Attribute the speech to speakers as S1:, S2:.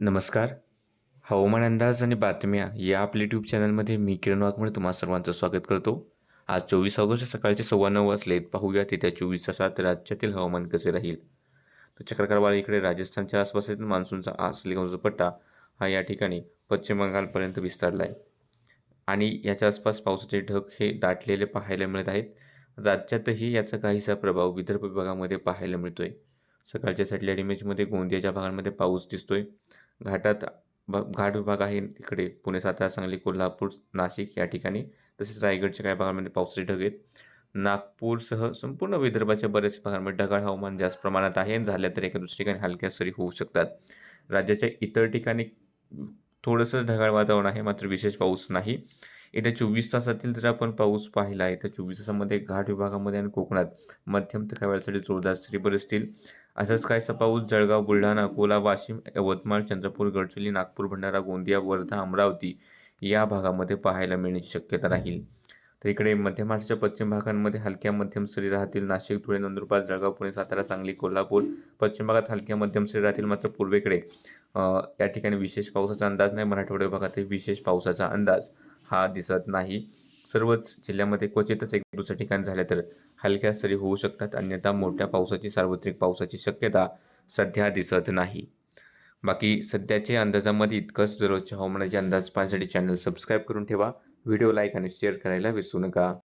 S1: नमस्कार. हवामान अंदाज आणि बातम्या या आपल्या यूट्यूब चॅनलमध्ये मी किरण वाघमोडे तुम्हा सर्वांचं स्वागत करतो. आज चोवीस ऑगस्ट सकाळचे सव्वा नऊ वाजलेत पाहूया येत्या चोवीस तासात राज्यातील हवामान कसे राहील. तर चक्रकारवाळी इकडे राजस्थानच्या आसपास मान्सूनचा आसलेगावचा पट्टा हा या ठिकाणी पश्चिम बंगालपर्यंत विस्तारला आहे. आणि याच्या आसपास पावसाचे ढग हे दाटलेले पाहायला मिळत आहेत. राज्यातही याचा काहीसा प्रभाव विदर्भ विभागामध्ये पाहायला मिळतोय. सकाळच्या सॅटेलाईट इमेजमध्ये गोंदियाच्या भागांमध्ये पाऊस दिसतोय. घाटात ब घाट विभाग आहे तिकडे पुणे सातारा सांगली कोल्हापूर नाशिक या ठिकाणी. तसेच रायगडच्या काही भागांमध्ये पावसाचे ढग आहेत. नागपूरसह संपूर्ण विदर्भाच्या बऱ्याच भागांमध्ये ढगाळ हवामान जास्त प्रमाणात आहे झाल्या तर एका दुसऱ्या ठिकाणी हलक्या सरी होऊ शकतात. राज्याच्या इतर ठिकाणी थोडंसं ढगाळ वातावरण आहे मात्र विशेष पाऊस नाही. येत्या चोवीस तासातील जर आपण पाऊस पाहिला आहे. तर चोवीस तासामध्ये घाट विभागामध्ये आणि कोकणात मध्यम ते काही वेळासाठी जोरदार सरी बरसतील. असंच काय सपाऊस जळगाव बुलढाणा अकोला वाशिम यवतमाळ चंद्रपूर गडचिरोली नागपूर भंडारा गोंदिया वर्धा अमरावती या भागामध्ये पाहायला मिळण्याची शक्यता राहील. तर इकडे मध्य महाराष्ट्राच्या पश्चिम भागांमध्ये हलक्या मध्यम सरी राहतील. नाशिक धुळे नंदुरबार जळगाव पुणे सातारा सांगली कोल्हापूर पश्चिम भागात हलक्या मध्यम सरी राहतील. मात्र पूर्वेकडे या ठिकाणी विशेष पावसाचा अंदाज नाही. मराठवाडा भागातही विशेष पावसाचा अंदाज हा दिसत नाही. सर्वच जिल्ह्यामध्ये क्वचितच एक दुसऱ्या ठिकाणी झाल्या तर हलक्या सरी होऊ शकतात. अन्यथा मोठ्या पावसाची सार्वत्रिक पावसाची शक्यता सध्या दिसत नाही. बाकी सध्याच्या अंदाजामध्ये इतकंच. दररोजच्या हवामानाचे अंदाज पाहण्यासाठी चॅनल सबस्क्राईब करून ठेवा. व्हिडिओ लाईक आणि शेअर करायला विसरू नका.